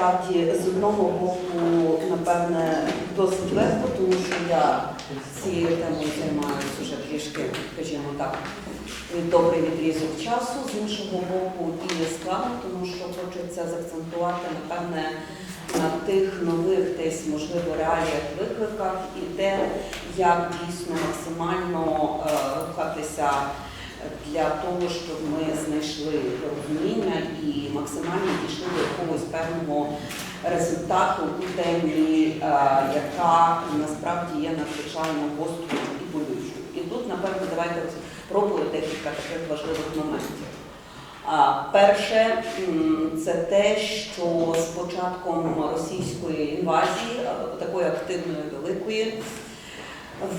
насправді з одного боку, напевне, досить легко, тому що я цією темою займаюся вже трішки, скажімо так, добрий відрізок часу. З іншого боку, і складно, тому що хочеться заакцентувати, напевне, на тих нових десь, можливо, реаліях, викликах і те, як дійсно максимально е, рухатися для того, щоб ми знайшли розуміння і максимально дійшли до якогось певного результату у темі, е, яка насправді є надзвичайно гострою і болючою. І тут, напевно, давайте спробую декілька таких важливих моментів. Перше це те, що з початком російської інвазії, е, такої активної великої,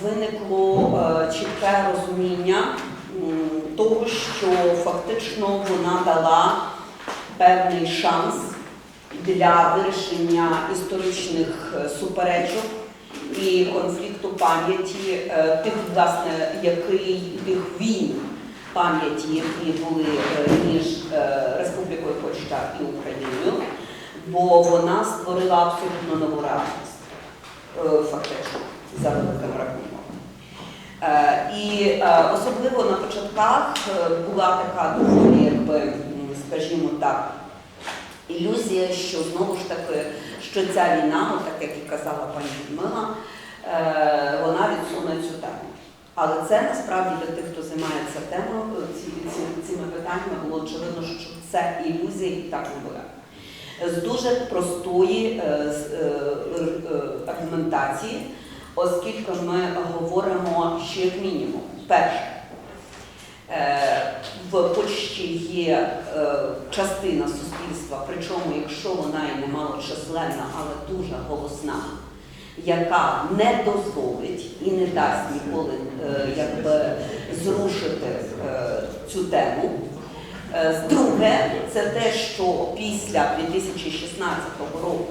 виникло е, чітке розуміння того, що фактично вона дала певний шанс для вирішення історичних е, суперечок і конфлікту пам'яті е, тих, власне, який тих війн пам'яті, які були е, між Республікою Польща і Україною, бо вона створила абсолютно нову реальність, фактично, за великим рахунком. Е, І е, особливо на початках е, була така доволі, якби, скажімо так, ілюзія, що знову ж таки, що ця війна, так як і казала пані Людмила, вона відсуне цю тему. Але це насправді для тих, хто займається темою, цими питаннями, було очевидно, що це ілюзія і так не буде. З дуже простої аргументації, оскільки ми говоримо ще як мінімум. Перше, е, в Польщі є е, частина суспільства, причому якщо вона і не малочисленна, але дуже голосна, яка не дозволить і не дасть ніколи е, якби, зрушити цю тему. Друге, це те, що після 2016 року,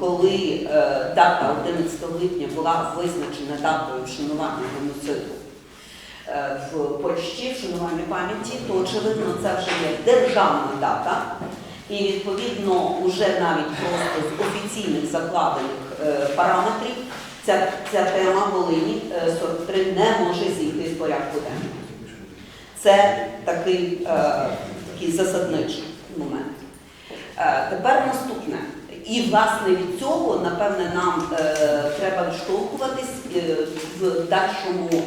коли е, дата 11 липня була визначена датою вшанування геноциду е, в Польщі, вшанування пам'яті, то очевидно це вже є державна дата. І відповідно вже навіть просто з офіційних закладених е, параметрів ця, ця тема Волині е, 43 не може зійти з порядку денного. Це такий, е, такий засадничий момент. Е, тепер наступне. І власне від цього, напевне, нам е, треба відштовхуватись е, в дальшому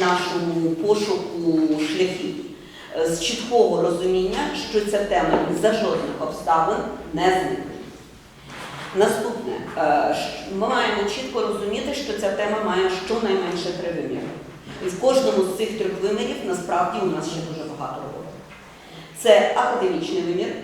нашому пошуку шляхів Е, з чіткого розуміння, що ця тема за жодних обставин не зникне. Наступне, ми маємо чітко розуміти, що ця тема має щонайменше три виміри. І в кожному з цих трьох вимірів насправді у нас ще дуже багато роботи. Це академічний вимір,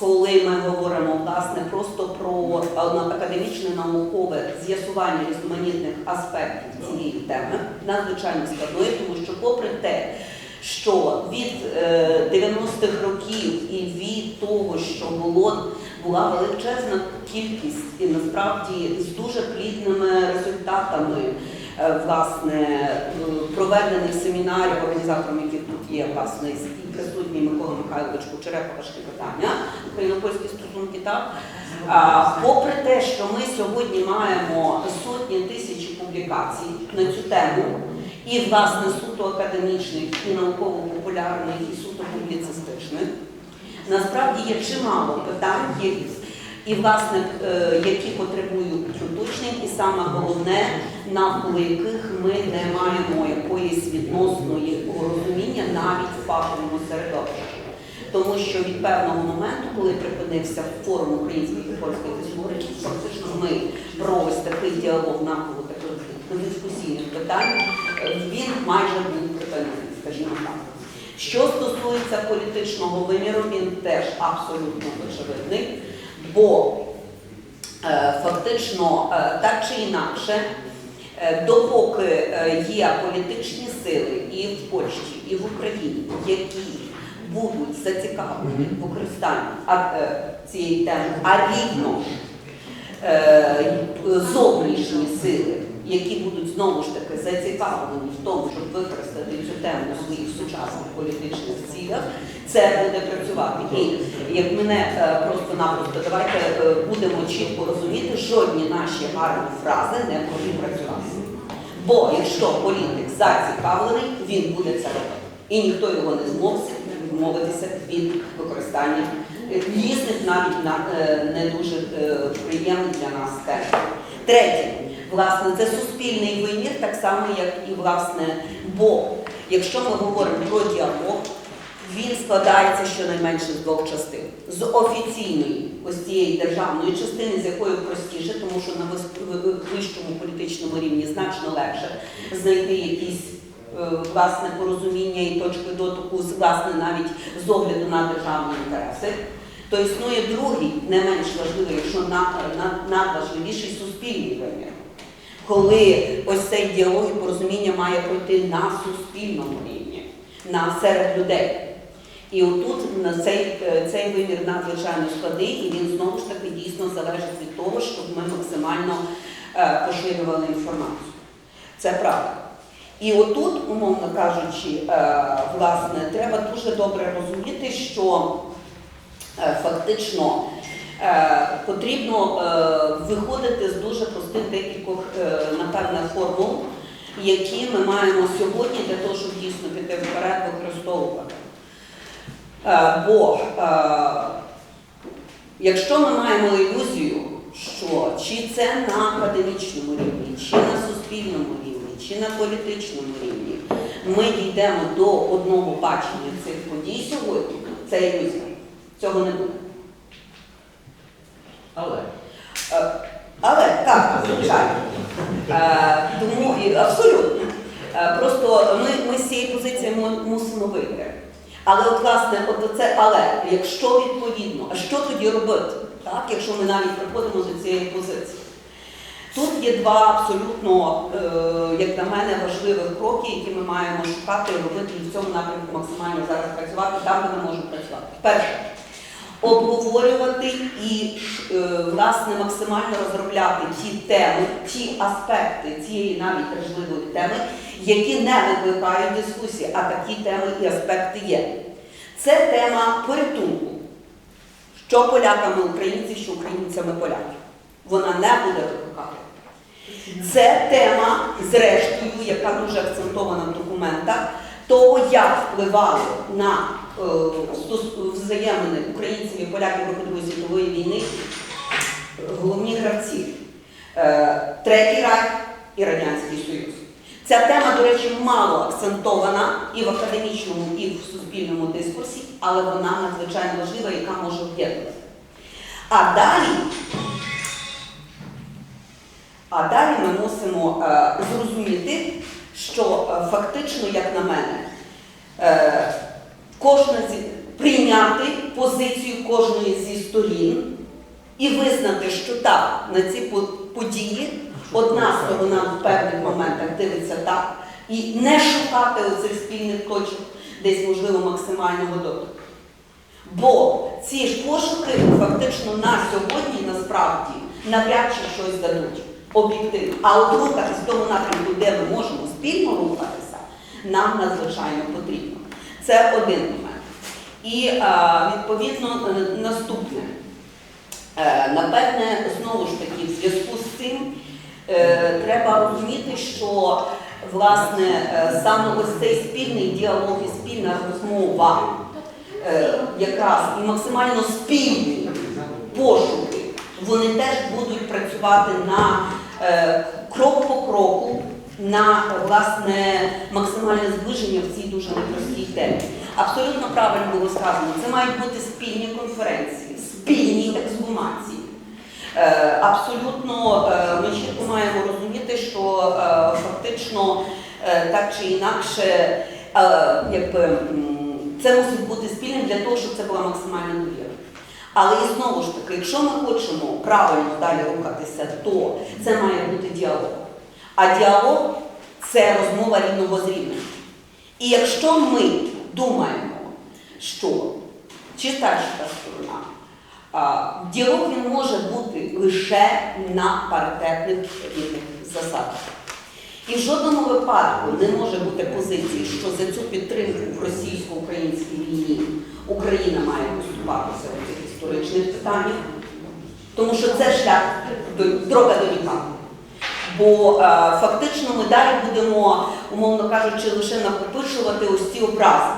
коли ми говоримо власне просто про е, академічне наукове з'ясування різноманітних аспектів цієї теми, надзвичайно складної, тому що попри те, що від е, 90-х років і від того, що було, була величезна кількість і насправді з дуже плідними результатами е, власне е, проведених семінарів, організатором яких тут є власне і присутній Микола Михайлович Кучерепа, важкі питання, україно-польські стосунки так. А, попри те, що ми сьогодні маємо сотні тисяч публікацій на цю тему, і власне суто академічних, і науково-популярних, і суто публіцистичних, насправді є чимало питань, і власне, е, які потребують уточнень, і саме головне, навколо яких ми не маємо якоїсь відносної розуміння навіть в фаховому середовищі. Тому що від певного моменту, коли припинився форум українських і польських істориків, фактично ми про ось такий діалог навколо таких дискусійних питань, він майже був припинений, скажімо так. Що стосується політичного виміру, він теж абсолютно очевидний, бо фактично е, так чи інакше, е, допоки е, є політичні сили і в Польщі, і в Україні, які будуть зацікавлені в е, цієї теми, а рівно е, зовнішні сили, які будуть знову ж таки зацікавлені в тому, щоб використати цю тему в своїх сучасних політичних цілях, це буде працювати. І як мене е, просто-напросто, давайте е, будемо чітко розуміти, жодні наші гарні фрази не можуть працювати. Бо якщо політик зацікавлений, він буде це робити. І ніхто його не змусить відмовитися від використання різних навіть е, не дуже приємних для нас тем. Третє, власне, це суспільний вимір, так само, як і власне, бо якщо ми говоримо про діалог, він складається щонайменше з двох частин. З офіційної, ось цієї державної частини, з якою простіше, тому що на вищому політичному рівні значно легше знайти якісь е, власне порозуміння і точки дотику, власне, навіть з огляду на державні інтереси. То існує другий, не менш важливий, якщо на- на- надважливіший суспільний вимір. Коли ось цей діалог і порозуміння має пройти на суспільному рівні, на серед людей. І отут цей, е, цей вимір надзвичайно складний, і він знову ж таки дійсно залежить від того, щоб ми максимально е, поширювали інформацію. Це правда. І отут, умовно кажучи, е, власне, треба дуже добре розуміти, що фактично потрібно виходити з дуже простих декількох, напевне, формул, які ми маємо сьогодні для того, щоб дійсно піти вперед, використовувати. Е, Бо е, якщо ми маємо ілюзію, що чи це на академічному рівні, чи на суспільному рівні, чи на політичному рівні, ми дійдемо до одного бачення цих подій сьогодні, це ілюзія. Цього не буде. Але Е, Але так, звичайно. Тому абсолютно. Просто ми, ми з цієї позиції мусимо вийти. Але от власне, от це але, якщо відповідно, а що тоді робити, так, якщо ми навіть приходимо до цієї позиції? Тут є два абсолютно, е, як на мене, важливих кроки, які ми маємо шукати і робити в цьому напрямку максимально зараз працювати там, де ми можемо працювати. Перше, обговорювати і е, власне максимально розробляти ті теми, ті аспекти цієї навіть важливої теми, які не викликають дискусії, а такі теми і аспекти є. Це тема порятунку. Що поляками українці, що українцями поляки. Вона не буде викликати. Це тема, зрештою, яка дуже акцентована в документах, того, як впливало на е, взаємини українців і поляків Другої світової війни головні гравці. Е, Третій райх і Радянський Союз. Ця тема, до речі, мало акцентована і в академічному, і в суспільному дискурсі, але вона надзвичайно важлива, яка може об'єднувати. А далі а далі ми мусимо е, зрозуміти, що е, фактично, як на мене, е, кожна зі, прийняти позицію кожної зі сторін і визнати, що так, на ці події одна сторона в певних моментах дивиться так, і не шукати оцих спільних точок, десь можливо максимального дотику. Бо ці ж пошуки фактично на сьогодні насправді навряд чи щось дадуть об'єктивно. А от рухатись в тому напрямку, де ми можемо спільно рухатися, нам надзвичайно потрібно. Це один момент. І е, відповідно наступне. Е, Напевне, знову ж таки, в зв'язку з цим е, треба розуміти, що власне саме ось цей спільний діалог і спільна розмова, якраз і максимально спільні пошуки, вони теж будуть працювати на крок по кроку на власне максимальне зближення в цій дуже непростій темі. Абсолютно правильно було сказано, це мають бути спільні конференції, спільні ексгумації. Е, Абсолютно е, ми чітко маємо розуміти, що е, фактично е, так чи інакше е, якби, це мусить бути спільним для того, щоб це була максимальна довіра. Але і знову ж таки, якщо ми хочемо правильно далі рухатися, то це має бути діалог. А діалог це розмова рівного з рівним. І якщо ми думаємо, що чи та чи та сторона, діалог він може бути лише на паритетних рівних засадах. І в жодному випадку не може бути позиції, що за цю підтримку в російсько-українській війні Україна має поступатися історичних питаннях, тому що це шлях до дорога до віка. Бо е, фактично ми далі будемо, умовно кажучи, лише накопичувати ось ці образи.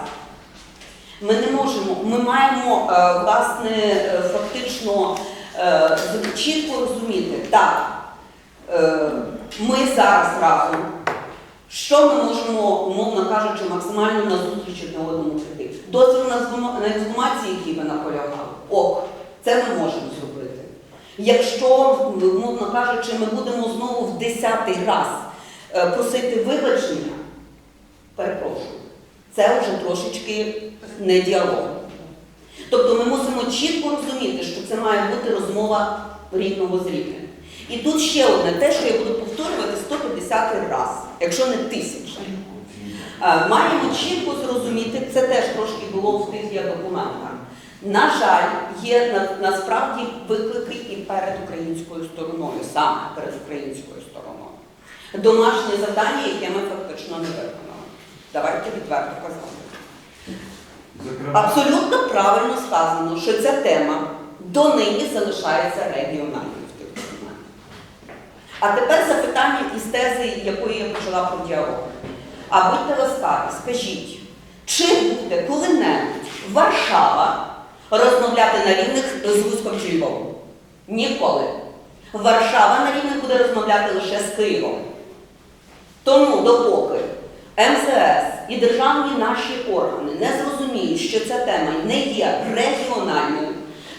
Ми не можемо, ми маємо е, власне е, фактично е, чітко розуміти, так, е, ми зараз разом. Що ми можемо, умовно кажучи, максимально на зустріч одне одному прийти? Дозвіл на на ексгумації, який ви наполягали, ок, це ми можемо зробити. Якщо, умовно кажучи, ми будемо знову в десятий раз е, просити вибачення, перепрошую, це вже трошечки не діалог. Тобто ми мусимо чітко розуміти, що це має бути розмова рівного з рівнем. І тут ще одне, те, що я буду повторювати 150 раз, якщо не тисяча. Е, Маємо чітко зрозуміти, це теж трошки було в тих документах. На жаль, є на, насправді виклики і перед українською стороною, саме перед українською стороною. Домашнє завдання, яке ми фактично не виконали. Давайте відверто казати. Абсолютно правильно сказано, що ця тема донині залишається регіональною в тих. А тепер запитання із тези, якої я почала про діалог. А будьте ласкаві, скажіть, чи буде коли-небудь Варшава розмовляти на рівних з Луцьком чи Львовом? Ніколи. Варшава на рівних буде розмовляти лише з Києвом. Тому допоки МЗС і державні наші органи не зрозуміють, що ця тема не є регіональною,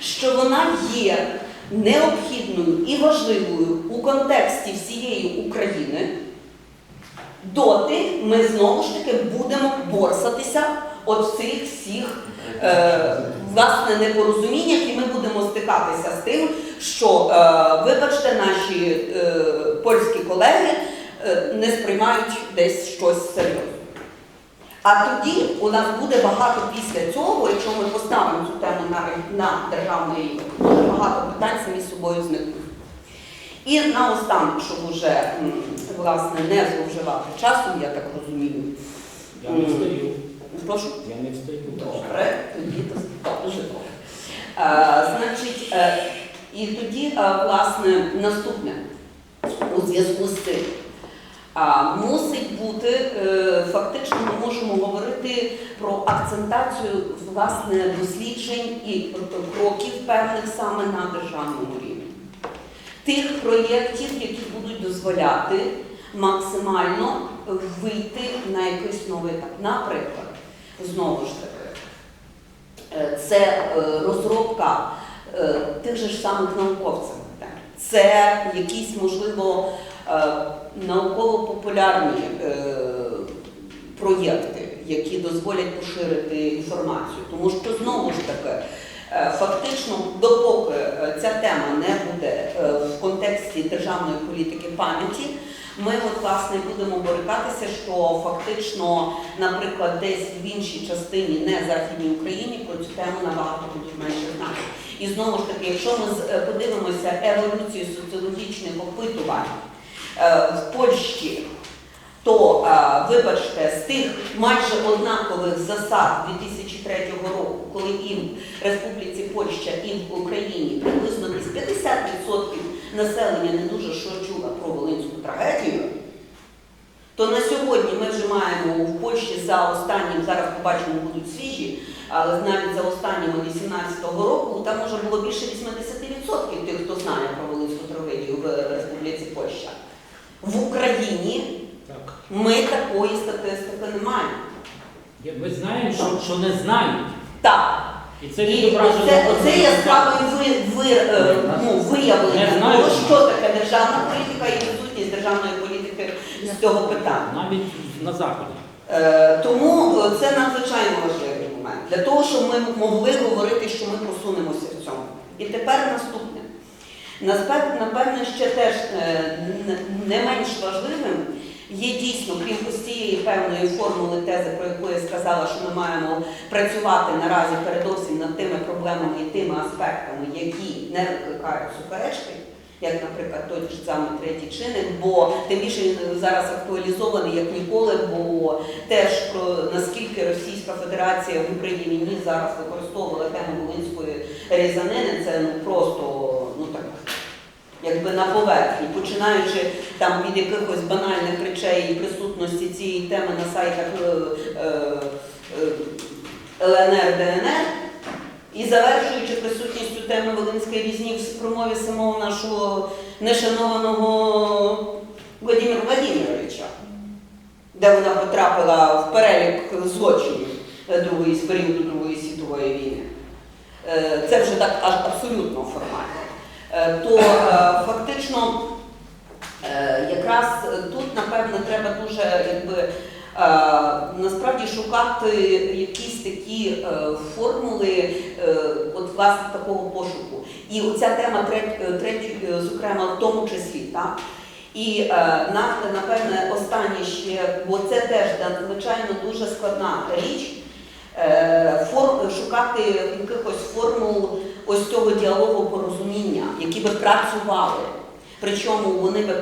що вона є необхідною і важливою у контексті всієї України, доти ми знову ж таки будемо борсатися от цих всіх е, власне непорозуміннях, і ми будемо стикатися з тим, що, е, вибачте, наші е, польські колеги е, не сприймають десь щось серйозно. А тоді у нас буде багато після цього, якщо ми поставимо цю тему на, на державний рівень, дуже багато питань самі з собою зникнуть. І наостанок, щоб вже власне не зловживати часом, я так розумію. Я не встаю. Прошу. Я не встаю. Добре, тоді то дуже добре. Значить, е, і тоді, е, власне, наступне у зв'язку з цим. А, мусить бути, е, фактично, ми можемо говорити про акцентацію власне досліджень і кроків певних саме на державному рівні. Тих проєктів, які будуть дозволяти максимально вийти на якийсь новий етап. Наприклад, знову ж таки, е, це е, розробка е, тих же ж самих науковців. Це якісь, можливо, науково-популярні проєкти, які дозволять поширити інформацію. Тому що знову ж таки, фактично, допоки е, ця тема не буде е, в контексті державної політики пам'яті, ми от, власне будемо боротися, що фактично, наприклад, десь в іншій частині, не західній Україні, про цю тему набагато будуть менше знати. І знову ж таки, якщо ми е, подивимося еволюцію соціологічних опитувань е, в Польщі, то, вибачте, з тих майже однакових засад 2003 року, коли і в Республіці Польща, і в Україні приблизно десь 50% населення не дуже чула про Волинську трагедію, то на сьогодні ми вже маємо в Польщі за останнім, зараз побачимо, будуть свіжі, але навіть за останніми 18-го року там вже було більше 80% тих, хто знає про Волинську трагедію в Республіці Польща. В Україні. Ми такої статистики не маємо. Ми знаємо, що, що не знають. Так. І це відображено. оце, в оце яскраве ви, ви, е, ну, виявлення Не знаю. того, що таке державна політика і відсутність державної політики з цього питання. Навіть на заході. Е, тому е, це надзвичайно важливий момент для того, щоб ми могли говорити, що ми просунемося в цьому. І тепер наступне. Наспе- Напевне, ще теж е, н- не менш важливим є дійсно, крім ось цієї певної формули тези, про яку я сказала, що ми маємо працювати наразі передовсім над тими проблемами і тими аспектами, які не викликають суперечки, як, наприклад, той ж самий третій чинник, бо тим більше він зараз актуалізований як ніколи, бо теж про наскільки Російська Федерація в Україні зараз використовувала тему Волинської різанини, це ну просто. Якби на поверхні, починаючи там від якихось банальних речей і присутності цієї теми на сайтах е, е, е, ЛНР, ДНР, і завершуючи присутністю теми Волинської різні в промові самого нашого нешанованого Владимира Владимировича, де вона потрапила в перелік злочинів з періоду Другої світової війни. Це вже так абсолютно формально. Е, То е, фактично е, якраз тут, напевно, треба дуже якби. Насправді шукати якісь такі формули от власне такого пошуку. І оця тема е, зокрема, в тому числі, так? І напевне, останнє ще, бо це теж надзвичайно дуже складна річ. шукати якихось формул ось цього діалогу порозуміння, які би працювали. Причому вони би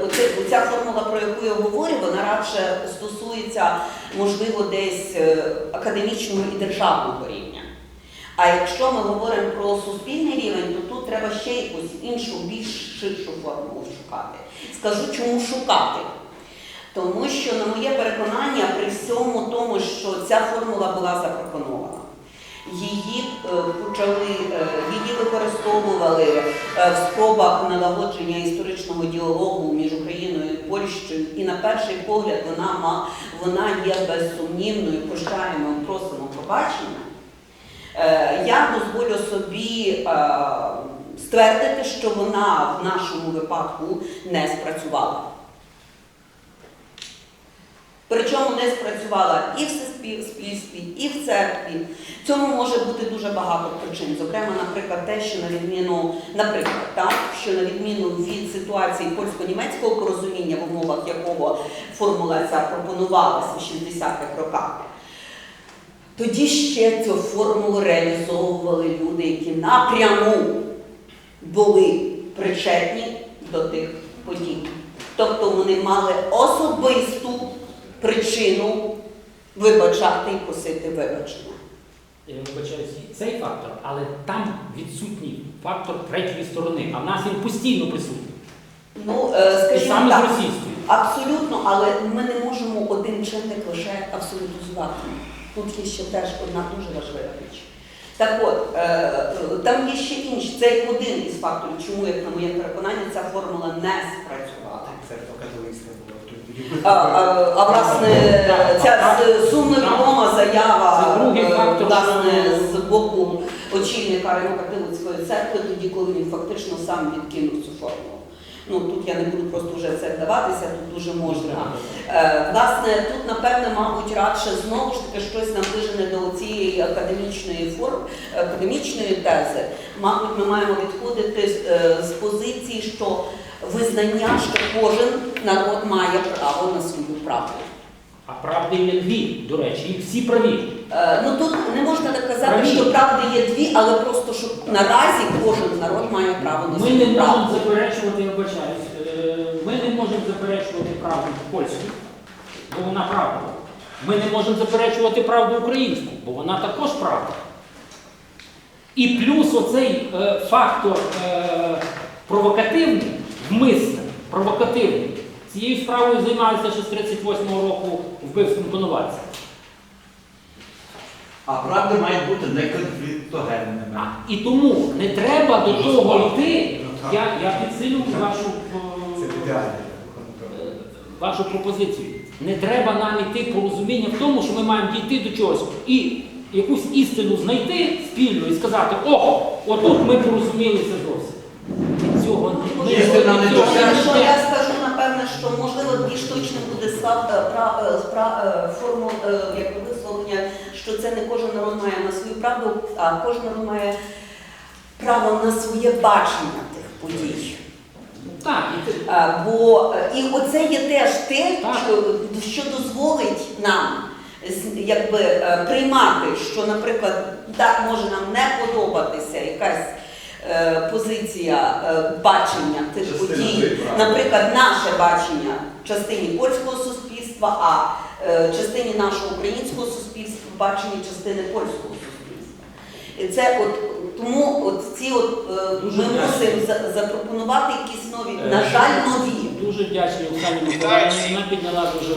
оця формула, про яку я говорю, вона радше стосується, можливо, десь е, академічного і державного рівня. А якщо ми говоримо про суспільний рівень, то тут треба ще якусь іншу, більш ширшу формулу шукати. Скажу, чому шукати. Тому що, на моє переконання, при всьому тому, що ця формула була запропонована. Її е, почали, е, її використовували е, в спробах налагодження історичного діалогу між Україною і Польщею. І на перший погляд вона вона є безсумнівною. Прощаємо, просимо пробачення. Я дозволю собі ствердити, що вона в нашому випадку не спрацювала. Причому не спрацювала і в суспільстві, і в церкві. Цьому може бути дуже багато причин. Зокрема, наприклад, те, що на відміну, наприклад, так, що на відміну від ситуації польсько-німецького порозуміння, в умовах якого формула ця пропонувалася в 60-х роках, тоді ще цю формулу реалізовували люди, які напряму були причетні до тих подій. Тобто вони мали особисту причину вибачати і просити вибачення. Цей фактор, але там відсутній фактор третьої сторони, а в нас він постійно присутній. Ну, е, скажімо так, абсолютно, але ми не можемо один чинник лише абсолютизувати. Тут є ще теж одна дуже важлива річ. Так от, е, там є ще інші. Це один із факторів, чому, як на моє переконання, ця формула не спрацювала. А, а, а власне, ця сумно відома заява е, власне, з боку очільника Римо-католицької церкви, тоді, коли він фактично сам відкинув цю формулу. Ну тут я не буду просто вже це вдаватися, тут дуже можна. Е, Власне, тут, напевне, мабуть, радше знову ж таки щось наближене до цієї академічної форм, академічної тези. Мабуть, ми маємо відходити з- е, з позиції, що визнання, що кожен народ має право на свою правду. А правди є дві, до речі, і всі праві. Е, Ну тут не можна так казати, Праві. що правди є дві, але просто що наразі кожен народ має право на Ми свою не можемо заперечувати, я вибачаюсь, е, ми не можемо заперечувати правду польську, бо вона правда. Ми не можемо заперечувати правду українську, бо вона також правда. І плюс оцей е, фактор е, провокативний, вмисний, провокативний. Цією справою займаюся ще з 38-го року вбивством Коновальця. А правда має бути не конфліктогенними. І тому не треба до того йти. Ну. Я, я підсилю вашу, е, е, вашу пропозицію. Не треба нам йти порозуміння в тому, що ми маємо дійти до чогось і якусь істину знайти спільно і сказати, о, отут ми порозумілися не Що йдемо. я скажу, напевне, що можливо більш точно буде е, пра, е, е, форму е, висловлення, що це не кожен народ має на свою правду, а кожен народ має право на своє бачення тих подій. Так, і ти- Е, Бо е, і оце є теж те, Так. що, що дозволить нам з- якби е, приймати, що, наприклад, так може нам не подобатися якась позиція е, бачення тих подій, наприклад, наше бачення в частині польського суспільства, а е, в частині нашого українського суспільства бачення частини польського суспільства. І це от тому от ці от е, Дуже ми мусимо запропонувати якісь нові, Е, на жаль, нові. Дуже вдячний Оксані Миколаївні. Вона підняла дуже